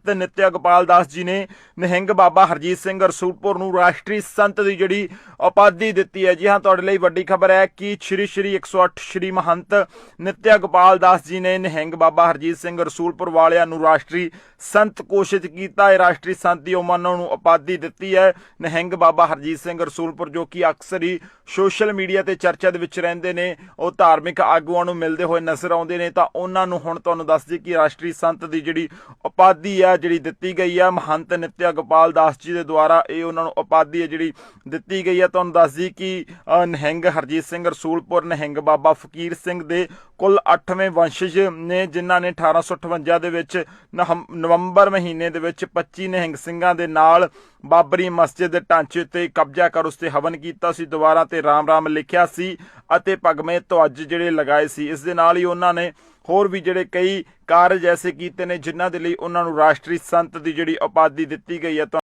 ਮਹੰਤ ਨਿਤਿਆ ਗੋਪਾਲ ਦਾਸ ਜੀ ਨੇ ਨਿਹੰਗ ਬਾਬਾ ਹਰਜੀਤ ਸਿੰਘ ਰਸੂਲਪੁਰ ਨੂੰ ਰਾਸ਼ਟਰੀ ਸੰਤ ਦੀ ਜਿਹੜੀ ਉਪਾਧੀ ਦਿੱਤੀ ਹੈ। ਜੀ ਹਾਂ, ਤੁਹਾਡੇ ਲਈ ਵੱਡੀ ਖਬਰ ਹੈ ਕਿ ਸ਼੍ਰੀ ਸ਼੍ਰੀ 108 ਸ਼੍ਰੀ ਮਹੰਤ ਨਿਤਿਆ ਗੋਪਾਲ ਦਾਸ ਜੀ ਨੇ ਨਿਹੰਗ ਬਾਬਾ ਹਰਜੀਤ ਸਿੰਘ ਰਸੂਲਪੁਰ ਵਾਲਿਆਂ ਨੂੰ ਰਾਸ਼ਟਰੀ ਸੰਤ ਘੋਸ਼ਿਤ ਕੀਤਾ। ਹੈ ਰਾਸ਼ਟਰੀ ਸੰਤ ਦੀ ਉਹਨਾਂ ਨੂੰ ਉਪਾਧੀ ਦਿੱਤੀ ਹੈ ਨਿਹੰਗ ਬਾਬਾ ਹਰਜੀਤ ਸਿੰਘ ਰਸੂਲਪੁਰ, ਜੋ ਕਿ ਅਕਸਰ ਹੀ ਸੋਸ਼ਲ ਮੀਡੀਆ ਤੇ ਚਰਚਾ ਦੇ ਵਿੱਚ ਰਹਿੰਦੇ ਨੇ। ਉਹ ਧਾਰਮਿਕ ਆਗੂਆਂ ਨੂੰ ਮਿਲਦੇ ਹੋਏ ਨਜ਼ਰ ਆਉਂਦੇ ਨੇ। ਤਾਂ ਉਹਨਾਂ ਨੂੰ ਹੁਣ ਤੁਹਾਨੂੰ ਦੱਸ ਦਈਏ ਕਿ ਰਾਸ਼ਟਰੀ ਸੰਤ ਦੀ ਜਿਹੜੀ ਉਪਾਧੀ ਹੈ ਜਿਹੜੀ ਦਿੱਤੀ ਗਈ ਹੈ ਮਹੰਤ ਨਿਤਿਆ ਗੋਪਾਲ ਦਾਸ ਜੀ ਦੇ ਦੁਆਰਾ ਇਹ ਉਹਨਾਂ ਨੂੰ ਉਪਾਧੀ ਹੈ ਜਿਹੜੀ ਦਿੱਤੀ ਗਈ ਹੈ ਤੁਹਾਨੂੰ ਦੱਸ ਦਈਏ ਕਿ ਅ, ਹਰਜੀਤ ਸਿੰਘ ਰਸੂਲਪੁਰ ਨਿਹੰਗ ਬਾਬਾ ਫਕੀਰ ਸਿੰਘ ਦੇ ਕੁੱਲ 8ਵੇਂ ਵੰਸ਼ਜ ਨੇ ਜਿਨ੍ਹਾਂ ਨੇ 1858 ਦੇ ਵਿੱਚ ਨਵੰਬਰ ਮਹੀਨੇ ਦੇ ਵਿੱਚ 25 ਨਹਿੰਗ ਸਿੰਘਾਂ ਦੇ ਨਾਲ ਬਾਬਰੀ ਮਸਜਿਦ ਦੇ ਢਾਂਚੇ ਤੇ ਕਬਜ਼ਾ ਕਰ ਉਸ ਤੇ ਹਵਨ ਕੀਤਾ ਸੀ ਦੁਬਾਰਾ ਤੇ ਰਾਮ ਰਾਮ ਲਿਖਿਆ ਸੀ ਅਤੇ ਭਗਵੇਂ ਧਵਜ ਜਿਹੜੇ ਲਗਾਏ ਸੀ। ਇਸ ਦੇ ਨਾਲ ਹੀ ਉਹਨਾਂ ਨੇ ਹੋਰ ਵੀ ਜਿਹੜੇ ਕਈ ਕਾਰਜ ਐਸੇ ਕੀਤੇ ਨੇ ਜਿਨ੍ਹਾਂ ਦੇ ਲਈ ਉਹਨਾਂ ਨੂੰ ਰਾਸ਼ਟਰੀ ਸੰਤ ਦੀ ਜਿਹੜੀ ਉਪਾਧੀ ਦਿੱਤੀ ਗਈ ਹੈ